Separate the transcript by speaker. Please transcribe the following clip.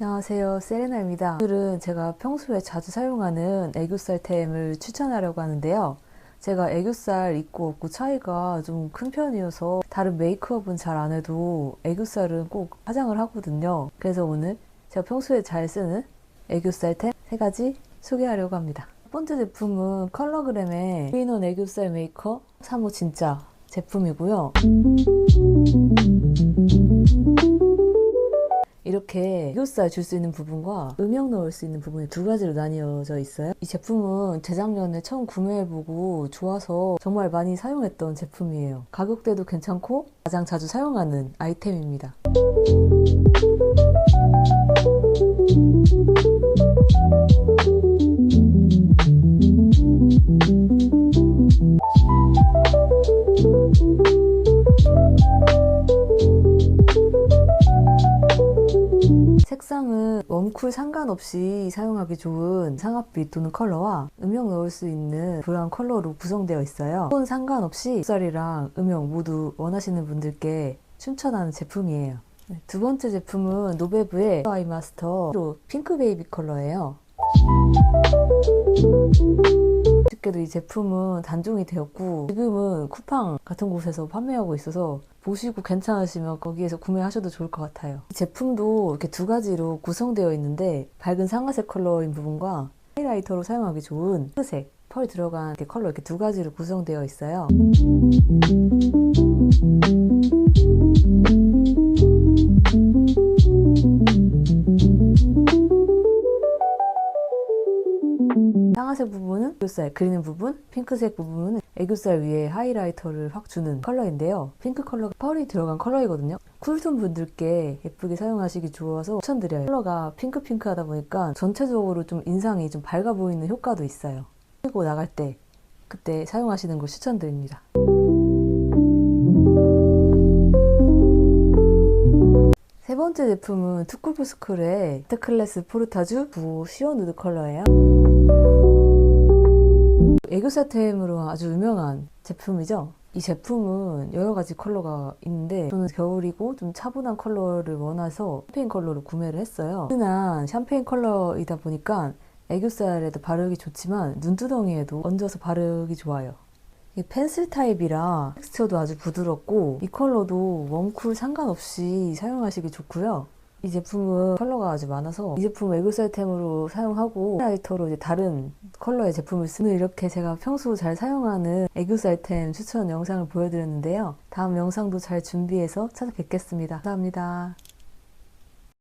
Speaker 1: 안녕하세요. 세레나입니다. 오늘은 제가 평소에 자주 사용하는 애교살템을 추천하려고 하는데요. 제가 애교살 있고 없고 차이가 좀 큰 편이어서 다른 메이크업은 잘 안 해도 애교살은 꼭 화장을 하거든요. 그래서 오늘 제가 평소에 잘 쓰는 애교살템 세 가지 소개하려고 합니다. 첫 번째 제품은 컬러그램의 트윈원 애교살 메이커 3호 진짜 제품이고요 이렇게 애교살 줄 수 있는 부분과 음영 넣을 수 있는 부분이 두 가지로 나뉘어져 있어요. 이 제품은 재작년에 처음 구매해보고 좋아서 정말 많이 사용했던 제품이에요. 가격대도 괜찮고 가장 자주 사용하는 아이템입니다. 색상은 웜쿨 상관없이 사용하기 좋은 상아빛 또는 컬러와 음영 넣을 수 있는 브라운 컬러로 구성되어 있어요. 톤 상관없이 쌀이랑 음영 모두 원하시는 분들께 추천하는 제품이에요. 네, 두 번째 제품은 노베브의 아이 마스터 핑크 베이비 컬러예요. 아쉽게도 이 제품은 단종이 되었고 지금은 쿠팡 같은 곳에서 판매하고 있어서 보시고 괜찮으시면 거기에서 구매하셔도 좋을 것 같아요. 이 제품도 이렇게 두 가지로 구성되어 있는데 밝은 상아색 컬러인 부분과 하이라이터로 사용하기 좋은 핑크색 펄 들어간 이렇게 컬러 이렇게 두 가지로 구성되어 있어요. 상아색 부분은 애교살 그리는 부분, 핑크색 부분은 애교살 위에 하이라이터를 확 주는 컬러인데요. 핑크 컬러가 펄이 들어간 컬러이거든요. 쿨톤 분들께 예쁘게 사용하시기 좋아서 추천드려요. 컬러가 핑크핑크하다 보니까 전체적으로 좀 인상이 좀 밝아 보이는 효과도 있어요. 그리고 나갈 때 그때 사용하시는 걸 추천드립니다. 세 번째 제품은 투쿨푸스쿨의 테클래스 포르타주 9 시어 누드 컬러예요. 애교살템으로 아주 유명한 제품이죠. 이 제품은 여러 가지 컬러가 있는데 저는 겨울이고 좀 차분한 컬러를 원해서 샴페인 컬러로 구매를 했어요. 흔한 샴페인 컬러이다 보니까 애교살에도 바르기 좋지만 눈두덩이에도 얹어서 바르기 좋아요. 이 펜슬 타입이라 텍스처도 아주 부드럽고 이 컬러도 웜쿨 상관없이 사용하시기 좋고요. 이 제품은 컬러가 아주 많아서 이 제품 애교살템으로 사용하고 하이라이터로 이제 다른 컬러의 제품을 쓰는 이렇게 제가 평소 잘 사용하는 애교살템 추천 영상을 보여드렸는데요. 다음 영상도 잘 준비해서 찾아뵙겠습니다. 감사합니다.